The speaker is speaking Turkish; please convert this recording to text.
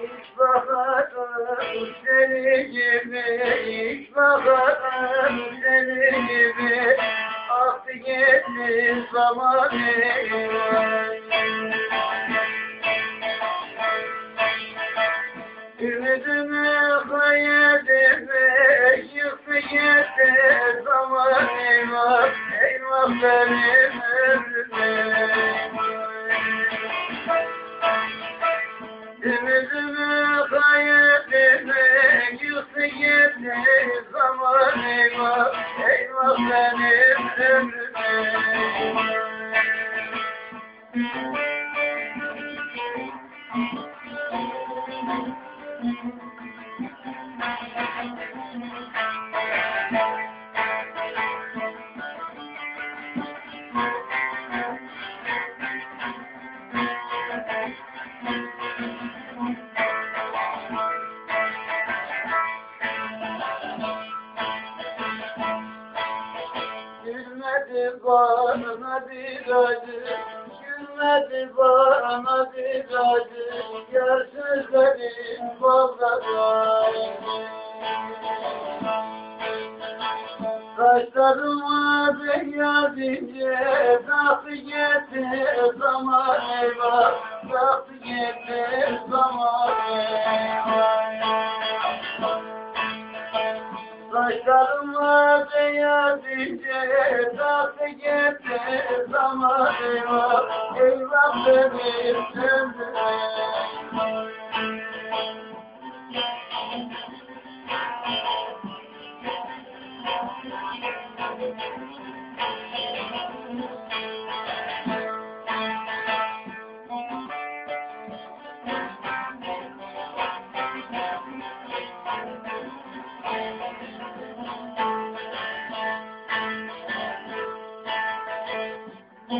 Hiç bakarım seni gibi, bakarım seni gibi. Aktı gitti zaman Ümidimi kaybedime gitti zaman eyvah, eyvah benim ömrüm. Ümidimi kaybetme, yıktı zaman eyvah, eyvah benim ömrüme. Gülmedi bana bir acı, gülmedi bana bir acı, yar sözlerin bağladı. Kaşlarıma beyaz ince, taktı gitti zaman eyvah, taktı gitti zaman eyvah. Saçlarıma beyaz ince taktı gitti zaman eyvah Eyvah benim ömrüm